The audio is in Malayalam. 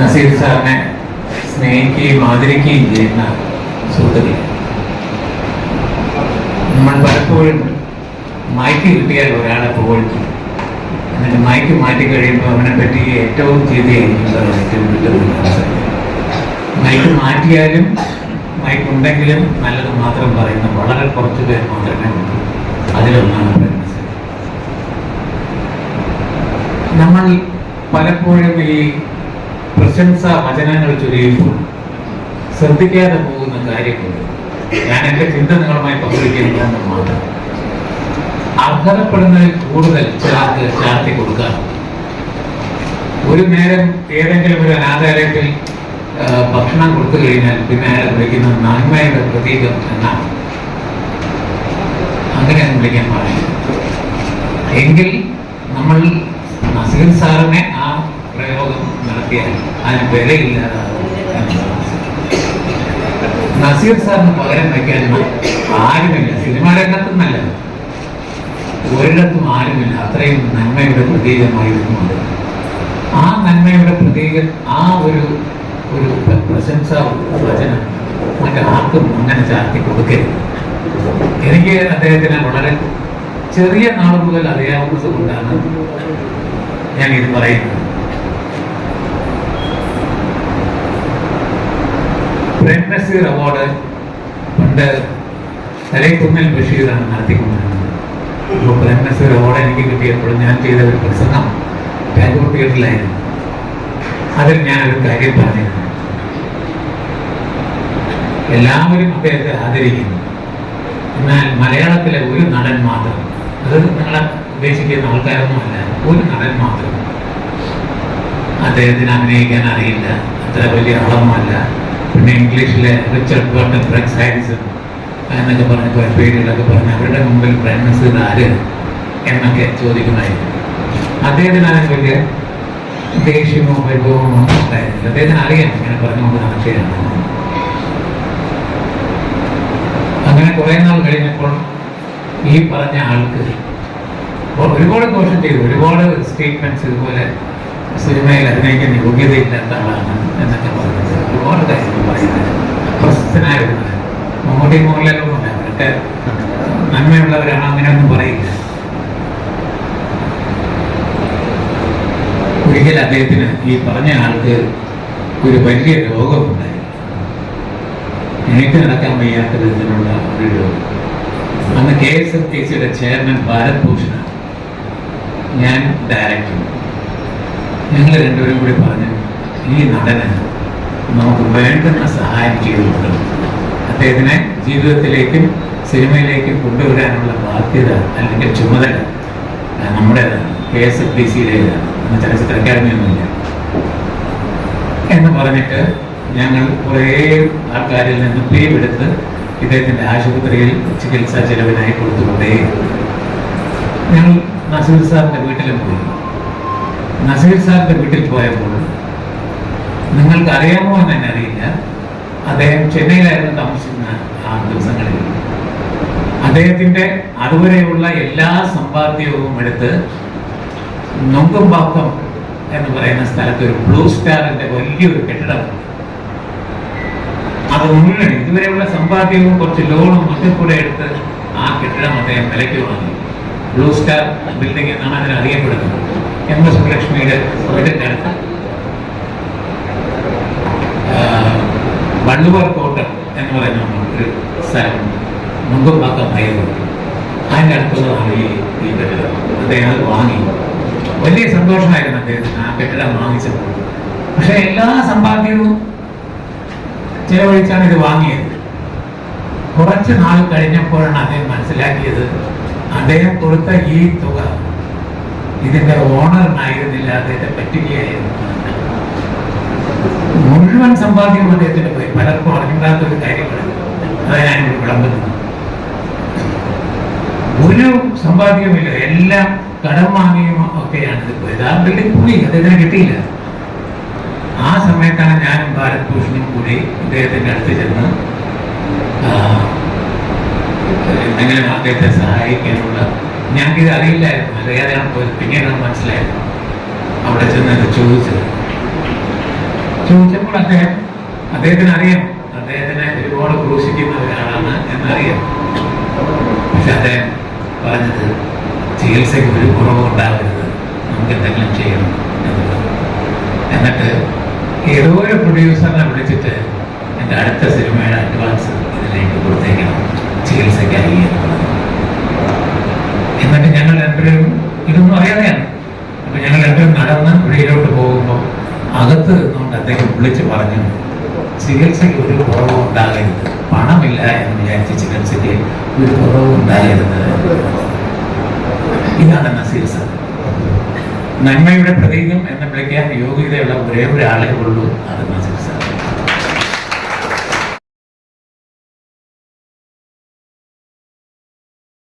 നസീർ സാറിനെ സ്നേഹിക്കുകയും ആദരിക്കുകയും ചെയ്യുന്ന സുഹൃത്തുക്കൾ നമ്മൾ പലപ്പോഴും മയക്ക് കിട്ടിയാൽ ഒരാളെ പുകഴ്ത്തും. എന്നിട്ട് മയക്ക് മാറ്റി കഴിയുമ്പോൾ അവനെ പറ്റി ഏറ്റവും ചെയ്തിയായിരിക്കും ഏറ്റവും അവസരം മയക്ക് മാറ്റിയാലും മയക്ക് ഉണ്ടെങ്കിലും നല്ലത് മാത്രം പറയുന്ന വളരെ കുറച്ച് പേർ മാത്രമേ ഉള്ളൂ. അതിലൊന്നാണ് നമ്മൾ പലപ്പോഴും ഈ പ്രശംസ വചനങ്ങൾ ചൊരിയുമ്പോൾ ശ്രദ്ധിക്കാതെ പോകുന്ന കാര്യങ്ങൾ. ഞാൻ എന്റെ ചിന്ത നിങ്ങളുമായി പങ്കുവയ്ക്കുന്നതെന്ന് മാത്രം. അർഹതപ്പെടുന്നതിൽ കൂടുതൽ ചാർത്ത് ചാർത്തി കൊടുക്കാം. ഒരു നേരം ഏതെങ്കിലും ഒരു അനാഥാലയത്തിൽ ഭക്ഷണം കൊടുത്തു കഴിഞ്ഞാൽ പിന്നെ അയാൾ വിളിക്കുന്ന നന്മയുടെ പ്രതീകം എന്നാണ്. അങ്ങനെ വിളിക്കാൻ പാടില്ല. എങ്കിൽ നമ്മൾ നസീർ സാറിനെ ആ പ്രയോഗം നടത്തിയാൽ അതിന് വിലയില്ലാതാകും. നസീർ സാറിന് പകരം വയ്ക്കാൻ ആരുമില്ല. സിനിമാ രംഗത്തുനിന്നല്ല ഒരിടത്തും ആരുമില്ല. അത്രയും നന്മയുടെ പ്രതീകമായിരുന്നു അത് ആ നന്മയുടെ പ്രതീക ആ ഒരു ഒരു പ്ര- പ്രശംസ വചനം മറ്റാർക്കും അങ്ങനെ ചാർത്തി കൊടുക്കരുത്. എനിക്ക് അദ്ദേഹത്തിന് വളരെ ചെറിയ മുതൽ അറിയാവുന്നത് കൊണ്ടാണ് ഞാൻ ഇത് പറയുന്നത്. പ്രേം അവാർഡ് പണ്ട് തലേക്കുന്നിൽ ബഷീറാണ് നടത്തിക്കൊണ്ടിരുന്നത്. അപ്പോൾ പ്രേം അവാർഡ് എനിക്ക് കിട്ടിയപ്പോൾ ഞാൻ ചെയ്ത ഒരു പ്രസംഗം ടാഗോർ തിയേറ്ററിലായിരുന്നു. അതിൽ ഞാനൊരു കാര്യം പറഞ്ഞിരുന്നു. എല്ലാവരും അദ്ദേഹത്തെ ആദരിക്കുന്നു. എന്നാൽ മലയാളത്തിലെ ഒരു നടൻ മാത്രം അത് നിങ്ങളെ ഉദ്ദേശിക്കുന്ന ആൾക്കാരൊന്നും അല്ല ഒരു നടൻ മാത്രം അദ്ദേഹത്തിന് അഭിനയിക്കാൻ അറിയില്ല അത്ര വലിയ ആളൊന്നുമല്ല പിന്നെ ഇംഗ്ലീഷിലെ റിച്ചർഡ് ബർട്ടൺ ബ്രക്സ് ഹാരിസൺ എന്നൊക്കെ പറഞ്ഞ് പേരുകളൊക്കെ പറഞ്ഞ് അവരുടെ മുമ്പിൽ പ്രേംനസീർ ആര് എന്നൊക്കെ ചോദിക്കുമായിരുന്നു. അദ്ദേഹത്തിന് അതിന് വലിയ ദേഷ്യമോ വൈഭവമോ ഉണ്ടായിരുന്നില്ല. അദ്ദേഹത്തിന് അറിയാം ഇങ്ങനെ പറഞ്ഞുകൊണ്ട് നടക്കുകയാണ്. അങ്ങനെ കുറെ നാൾ കഴിഞ്ഞപ്പോൾ ഈ പറഞ്ഞ ആൾക്ക് ഒരുപാട് ദോഷം ചെയ്തു. ഒരുപാട് സ്റ്റേറ്റ്മെന്റ്സ് ഇതുപോലെ സിനിമയിൽ അഭിനയിക്കാൻ യോഗ്യതയില്ലാത്ത ആളാണ് എന്നൊക്കെ പറഞ്ഞത് ഒരുപാട് കാര്യങ്ങൾ പറയുന്നത്. പ്രശസ്തനായിരുന്നു മമ്മൂട്ടി മോഹൻലാലൊന്നുമില്ല അവരൊക്കെ നന്മയുള്ളവരാണ്? അങ്ങനെയൊന്നും പറയില്ല. ഒരിക്കൽ അദ്ദേഹത്തിന് ഈ പറഞ്ഞ ആൾക്ക് ഒരു വലിയ രോഗമുണ്ടായി. എനിക്ക് നടക്കാൻ വയ്യാത്ത വിധത്തിലുള്ള ഒരു രോഗം. അന്ന് കെ എസ് എഫ് ടി സിയുടെ ചെയർമാൻ ഭാരത് ഭൂഷണാണ് ഞാൻ ഡയറക്ടർ. ഞങ്ങൾ രണ്ടുപേരും കൂടി പറഞ്ഞു ഈ നടന് നമുക്ക് വേണ്ടുന്ന സഹായം ചെയ്തു കൊടുക്കണം അദ്ദേഹത്തിനെ ജീവിതത്തിലേക്കും സിനിമയിലേക്കും കൊണ്ടുവരാനുള്ള ബാധ്യത അല്ലെങ്കിൽ ചുമതല നമ്മുടേതാണ് കെ എസ് എഫ് ഡി സിയിലേതാണ് ചലച്ചിത്ര അക്കാദമി ഒന്നുമില്ല എന്ന് പറഞ്ഞിട്ട് ഞങ്ങൾ കുറേ ആൾക്കാരിൽ നിന്ന് പിരിവ് എടുത്ത് ഇദ്ദേഹത്തിന്റെ ആശുപത്രിയിൽ ചികിത്സാ ചെലവിനായി കൊടുത്തുകൊണ്ടേ ഞങ്ങൾ നസീർ സാറിന്റെ വീട്ടിലും പോയി. നസീർ സാറിന്റെ വീട്ടിൽ പോയപ്പോൾ നിങ്ങൾക്ക് അറിയാമോ എന്ന് തന്നെ അറിയില്ല. അദ്ദേഹം ചെന്നൈയിലായിരുന്നു താമസിക്കുന്ന ആ ദിവസങ്ങളിൽ. അദ്ദേഹത്തിന്റെ അതുവരെയുള്ള എല്ലാ സമ്പാദ്യവും എടുത്ത് നൊങ്കുംപാക്കം എന്ന് പറയുന്ന സ്ഥലത്ത് ഒരു ബ്ലൂ സ്റ്റാറിന്റെ വലിയൊരു കെട്ടിടം. അത് മുഴുവൻ ഇതുവരെയുള്ള സമ്പാദ്യവും കുറച്ച് ലോണും ഒക്കെ കൂടെ എടുത്ത് ആ കെട്ടിടം അദ്ദേഹം വിലയ്ക്ക് വാങ്ങി. ബ്ലൂ സ്റ്റാർ ബിൽഡിംഗ് എന്നാണ് അതിന് അറിയപ്പെടുന്നത്. എം എസ് വള്ളുവർ കോട്ടം എന്ന് പറയുന്ന ഒരു സ്ഥലമുണ്ട്. മുമ്പുമ്പാക്കം ഭയങ്കര അതിന്റെ അടുത്തുള്ളതാണ് ഈ ഈ കെട്ടിടം. അദ്ദേഹം അത് വാങ്ങി. വലിയ സന്തോഷമായിരുന്നു അദ്ദേഹത്തിന് ആ കെട്ടിടം വാങ്ങിച്ചത് പക്ഷെ എല്ലാ സമ്പാദ്യവും ചെലവഴിച്ചാണ് ഇത് വാങ്ങിയത്. കുറച്ച് നാൾ കഴിഞ്ഞപ്പോഴാണ് അദ്ദേഹം മനസ്സിലാക്കിയത് അദ്ദേഹം കൊടുത്ത ഈ തുക ഇതിന്റെ ഓണറിനായിരുന്നില്ല അദ്ദേഹത്തെ പറ്റുകയായിരുന്നു മുഴുവൻ സമ്പാദ്യവും അദ്ദേഹത്തിന് പോയി. പലർക്കും അറിഞ്ഞില്ലാത്ത ഒരു കാര്യമാണ്. അത് ഞാൻ ഇവിടെ വിളമ്പുന്നത്. ഒരു സമ്പാദ്യവുമില്ല. എല്ലാം കടം വാങ്ങിയും ഒക്കെയാണ് ഇത് പോയത്. ആ ബിൽഡിംഗ് പോയി അദ്ദേഹത്തിന് കിട്ടിയില്ല. ആ സമയത്താണ് ഞാനും ഭാരത് ഭൂഷണും കൂടി അദ്ദേഹത്തിന്റെ അടുത്ത് ചെന്ന് എങ്ങനെ അദ്ദേഹത്തെ സഹായിക്കാനുള്ള ഞങ്ങൾക്കിത് അറിയില്ലായിരുന്നു. അറിയാതെയാണ് പോയത് പിന്നീട് മനസ്സിലായിരുന്നു അവിടെ ചെന്ന് ഇത് ചോദിച്ചത്. ചോദിച്ചപ്പോൾ അദ്ദേഹം അദ്ദേഹത്തിന് അറിയാം. അദ്ദേഹത്തിനെ ഒരുപാട് ക്രൂശിക്കുന്ന ഒരാളാണ് എന്നറിയാം. പക്ഷെ അദ്ദേഹം പറഞ്ഞത് ചികിത്സയ്ക്ക് ഒരു കുറവ് ഉണ്ടാകരുത് നമുക്ക് എന്തെങ്കിലും ചെയ്യണം എന്നുള്ളത് എന്നിട്ട് ഏതോ ഒരു പ്രൊഡ്യൂസറിനെ വിളിച്ചിട്ട് എന്റെ അടുത്ത സിനിമയുടെ അഡ്വാൻസ് ഇതിലേക്ക് കൊടുത്തേക്കണം ചികിത്സയ്ക്കായി എന്നുള്ളത് എന്നിട്ട് ഞങ്ങൾ രണ്ടുപേരും ഇതൊന്നും അറിയാതെയാണ് അപ്പൊ ഞങ്ങൾ രണ്ടുപേരും നടന്ന് വെളിയിലോട്ട് പോകുമ്പോൾ അകത്ത് നിന്നുകൊണ്ട് അദ്ദേഹം വിളിച്ച് പറഞ്ഞു ചികിത്സയ്ക്ക് ഒരു കുറവും ഉണ്ടാകരുത് പണമില്ല എന്ന് വിചാരിച്ച് ചികിത്സയ്ക്ക് ഒരു കുറവും ഉണ്ടാകരുത് ഇതാണ് നസീർസ സാർ. നന്മയുടെ പ്രതീകം എന്ന് വിളിക്കാൻ യോഗ്യതയുള്ള ഒരേ ഒരാളെ ഉള്ളൂ അത് നസീർ